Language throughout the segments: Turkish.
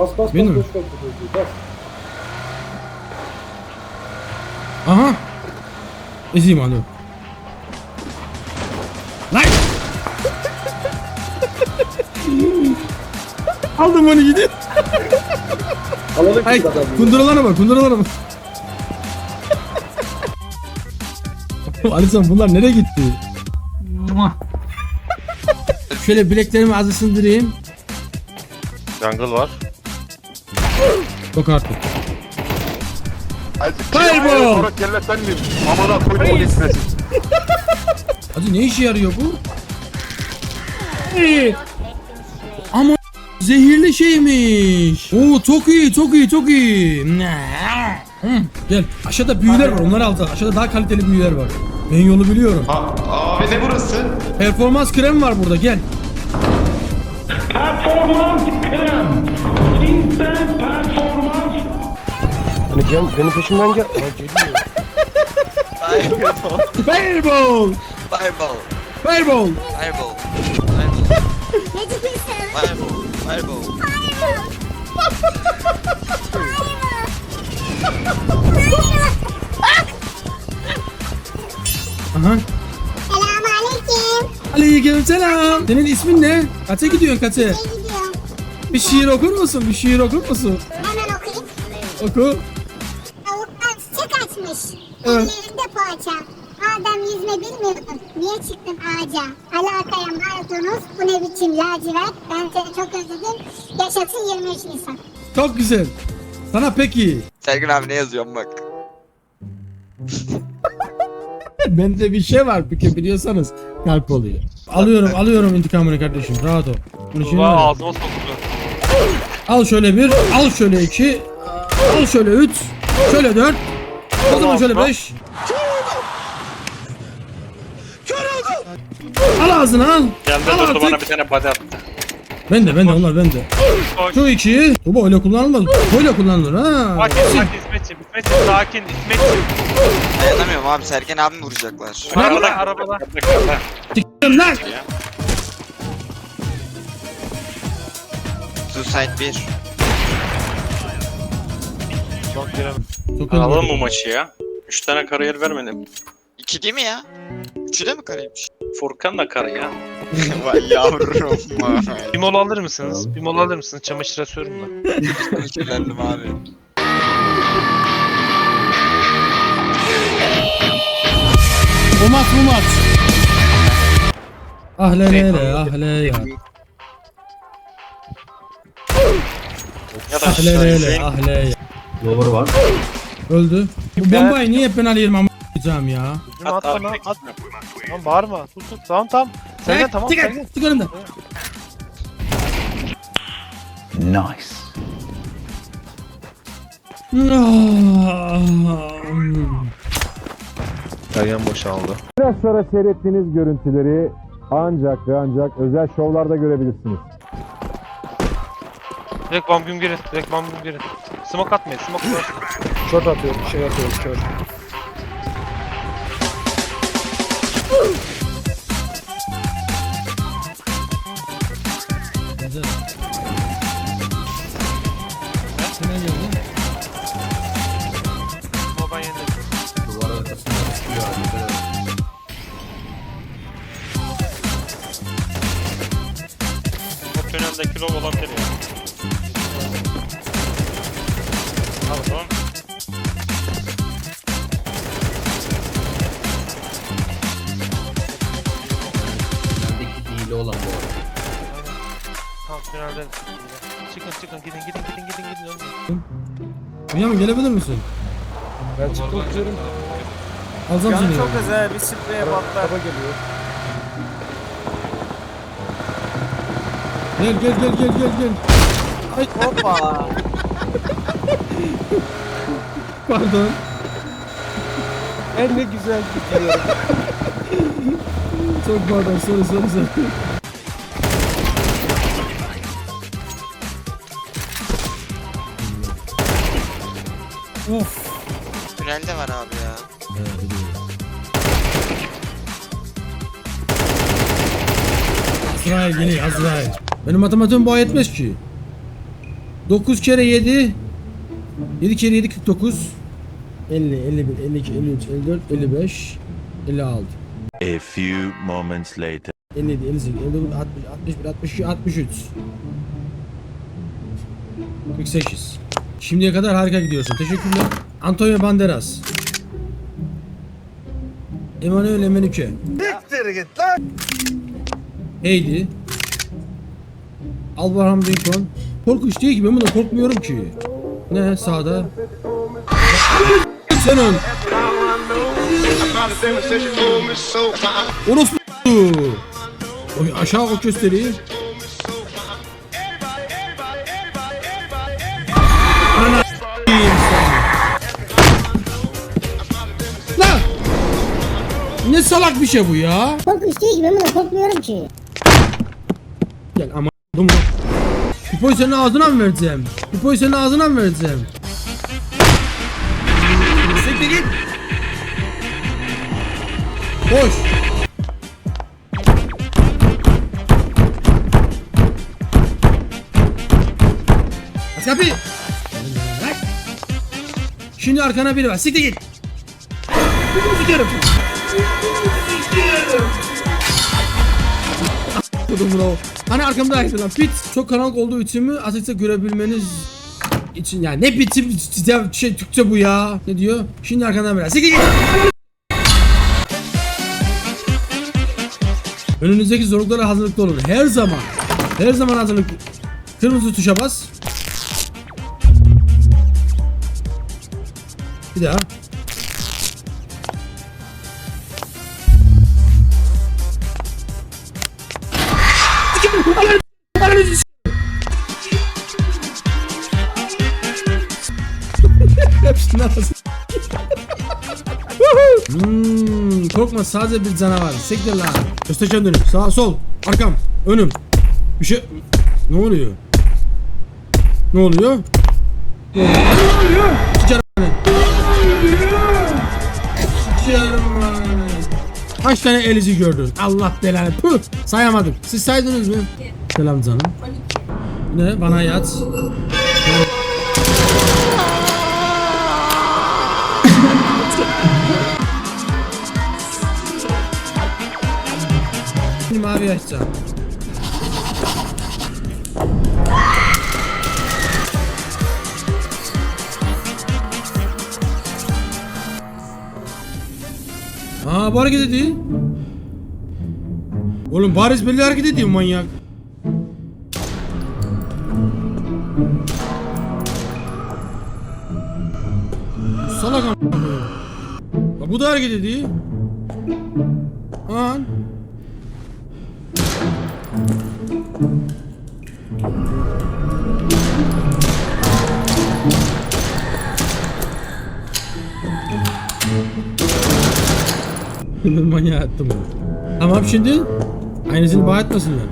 Bas bas Benim bas ver bu çocuğu, bas. Aha. Ezeyim hadi. Lan! Aldım onu gidin. Alalım Ay kunduralara bak kunduralara bak. Alisson bunlar nereye gitti? Şöyle bileklerimi az ısındırayım. Jungle var. Yok artık. Fireball! Sonra kelle sen miyim? Amına koydum? Hadi ne işe yarıyor bu? Ama zehirli şeymiş. Oo çok iyi çok iyi çok iyi. Hı, Gel aşağıda büyüler var onları al. Aşağıda daha kaliteli büyüler var. Ben yolu biliyorum. Abi ne burası? Performans krem var burada gel. Performans krem. Cinsel. Gel, benim peşimden gel. Aa, geliyor. Fireball. Fireball. Fireball. Fireball. Ne diyorsun? Fireball. Fireball. Aha. Selamünaleyküm. Aleyküm selam. Senin ismin ne? Kaça gidiyorsun kaça? Ne gidiyorum? Bir şiir okur musun? Bir şiir okur musun? Hemen okuyayım. Oku. Evet. Ellerinde poğaça. Adem yüzme bilmiyordun. Niye çıktın ağaca? Alakaya maydanoz. Bu ne biçim lacivert? Ben seni çok özledim. Yaşasın 23 Nisan. Çok güzel. Sana peki. Sergin abi ne yazıyorum bak. Bende bir şey var peki biliyorsanız kalp oluyor. Alıyorum alıyorum intikamını kardeşim rahat ol. Bunu şimdi Ulan ver. ağzıma soktu. al şöyle bir, al şöyle iki, al şöyle üç, şöyle dört, o zaman şöyle beş. Al ağzına al. Geldi al artık. bana bir tane body attı. Ben de ben de onlar ben de. Şu iki. Bu öyle kullanılmaz. Böyle kullanılır ha. Sakin sakin İsmetciğim. İsmetciğim sakin İsmetciğim. Dayanamıyorum abi Sergen abim vuracaklar. Arabada arabada. Siktir lan. Suicide 1. Çok Alalım bu maçı ya. 3 tane kariyer vermedim. 2 değil mi ya? 3'ü de mi karaymış? Furkan da karı ya. Vay yavrum. Bir mola alır mısınız? Bir mola alır mısınız? Çamaşır asıyorum da. Kirlendim abi. Bu maç bu maç. Ah le le le ah le ya. Ya da Ah le le le ah le ya. Lover var. Öldü. Bu bombayı niye hep ben alıyorum ama a**acağım ya. Şunu at bana at. Tamam bağırma. Tut tut. Tamam tamam. Sergen tamam Çıkar. Sergen. Çık önümden. Nice. Sergen boşaldı. Biraz sonra seyrettiğiniz görüntüleri ancak ve ancak özel şovlarda görebilirsiniz. Direkt bomb güm girin. Direkt bomb güm girin. Smoke atmayın. Smoke atmayın. Short atıyorum, şey atıyorum, short. Güzel. Kime geldi? Ama ben yendim. O tüneldeki lob olabilir ya. Tamam tünelde. Çıkın çıkın gidin gidin gidin gidin gidin. Ölmeyin. Bünyamin gelebilir misin? Ben çıktım tutuyorum. Alacağım seni. çok güzel bir spreye patlar. Araba geliyor. Gel gel gel gel gel gel. Ay Hoppa. pardon. En ne güzel gidiyor. Çok pardon sorry sorry sorry. Of. Tünelde var abi ya. Azrail yine Azrail. Benim matematiğim bu yetmez ki. 9 kere 7 7 kere 7 49 50 51 52 53 54 55 56 A few moments later. 57 58 59 60 61 62 63 48 Şimdiye kadar harika gidiyorsun. Teşekkürler. Antonio Banderas. Emanuel Emenike. Heidi. Abraham Lincoln. Korkunç değil ki ben bundan korkmuyorum ki. Ne sağda? Sen ön. Orospu. Oy aşağı o gösteriyi. Ne salak bir şey bu ya? Korkunç değil ki ben bundan korkmuyorum ki. Gel ama bunu. Pipoyu senin ağzına mı vereceğim? Pipoyu senin ağzına mı vereceğim? Siktir git. Koş. Aç kapıyı. Şimdi arkana biri var. Siktir git. Gidiyorum. Hani arkamda ayrıca lan. Pit çok karanlık olduğu için mi açıkça görebilmeniz için yani ne bitim şey Türkçe bu ya. Ne diyor? Şimdi arkandan biraz. Siktir git. Önünüzdeki zorluklara hazırlıklı olun. Her zaman. Her zaman hazırlıklı. Kırmızı tuşa bas. Bir daha. Hepsinin arası. hmm, korkma sadece bir canavar. Siktir lan. Göster kendini. Sağ sol. Arkam. Önüm. Bir şey. Ne oluyor? Ne oluyor? Ne oluyor? Sıçarım beni. Sıçarım. Kaç tane elizi gördün? Allah belanı. Puh. Sayamadım. Siz saydınız mı? Selam canım. Ne? Bana yat. Şimdi mavi açacağım. Aa bu hareket ediyor. Oğlum bariz belli hareket ediyor manyak. Salak am- Bak bu da hareket ediyor. An. Manyağı attım. Tamam şimdi aynısını bağ etmesinler.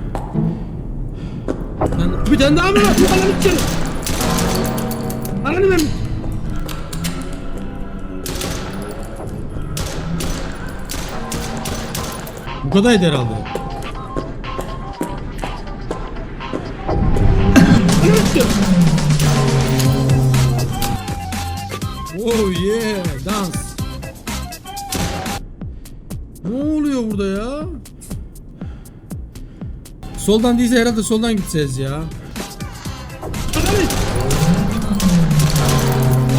Lan bir tane daha mı var? Ananı içeri. Ananı ver. Bu kadarıydı herhalde. İçeri. Oh yeah, dans. Ne oluyor burada ya? Soldan değilse herhalde soldan gideceğiz ya.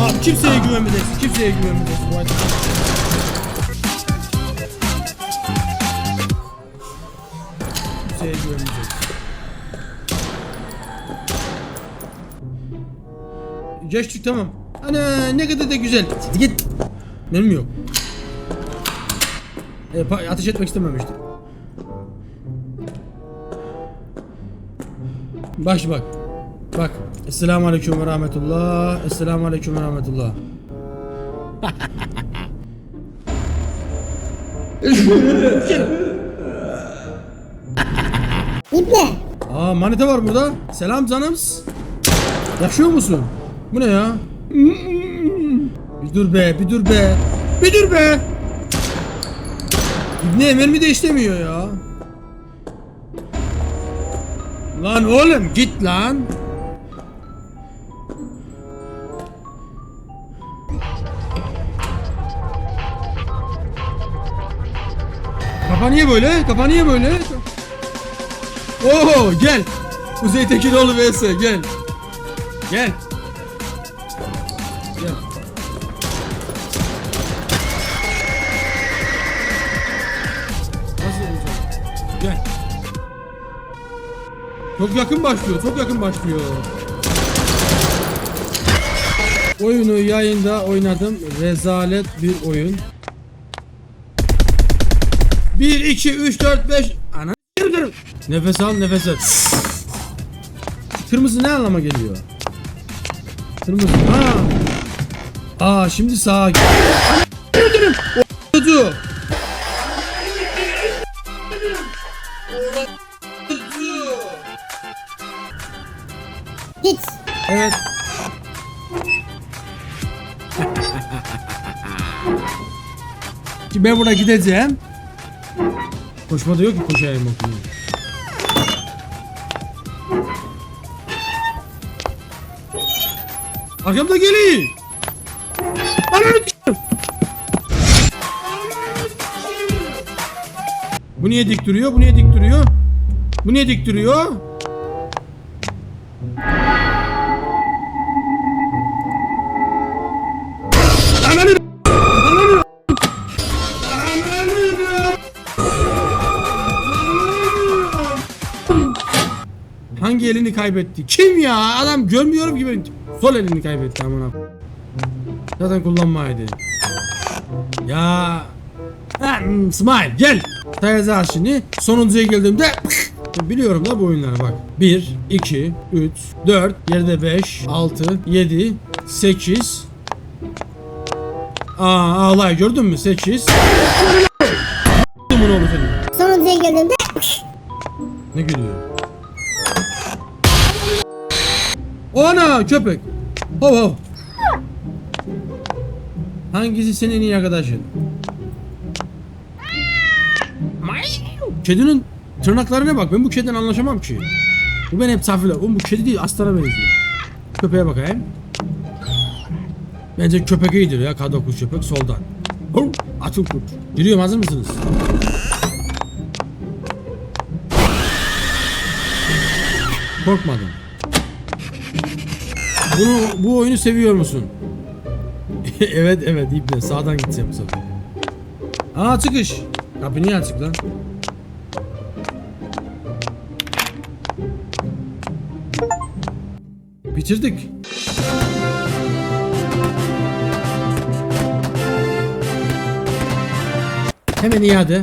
Abi kimseye güvenmeyeceğiz. Kimseye güvenmeyeceğiz. Bu hayat- Kimseye güvenmeyeceğiz. Geçtik tamam. Ana ne kadar da güzel. Git. Benim yok. E, ateş etmek istememiştim. Şimdi bak. Bak. Esselamu Aleyküm ve Rahmetullah. Esselamu Aleyküm ve Rahmetullah. İple. Aa manita var burada. Selam canımız. Yaşıyor musun? Bu ne ya? Bir dur be, bir dur be. Bir dur be. İbni Emir mi de işlemiyor ya? Lan oğlum git lan. Kafa niye böyle? Kafa niye böyle? Oo gel. Kuzey Tekinoğlu vs gel. Gel. Çok yakın başlıyor. Çok yakın başlıyor. Oyunu yayında oynadım. Rezalet bir oyun. 1 2 3 4 5 Ana s**erim. Nefes al, nefes al. Kırmızı ne anlama geliyor? Kırmızı. Ha. Aa şimdi sağa. S**erim. O Şimdi ben buna gideceğim. Koşma da yok ki koşayım bakayım. Arkamda geliyor. Ananı. Bu niye dik duruyor? Bu niye dik duruyor? Bu niye dik duruyor? Hangi elini kaybetti? Kim ya? Adam görmüyorum gibi. Sol elini kaybetti amına. Zaten kullanmaydı. Ya. Hmm, Smile gel. Sayacağız şimdi. Sonuncuya geldiğimde Biliyorum da bu oyunları bak. 1, 2, 3, 4, yerde 5, 6, 7, 8, Aa ağlay gördün mü? 8. Bunu oldu senin. Sonuncuya geldiğimde Ne gülüyor? Ana köpek. Hov hov. Hangisi senin en iyi arkadaşın? Kedinin tırnaklarına bak. Ben bu kediden anlaşamam ki. Bu ben hep safile. Oğlum bu kedi değil aslana benziyor. Köpeğe bakayım. Bence köpek iyidir ya. K9 köpek soldan. Hov, Atıl kurt. Giriyorum hazır mısınız? Korkmadım. Bunu bu oyunu seviyor musun? evet evet iple sağdan gideceğim bu sefer. Aa çıkış. Kapı niye açık lan? Bitirdik. Hemen iade.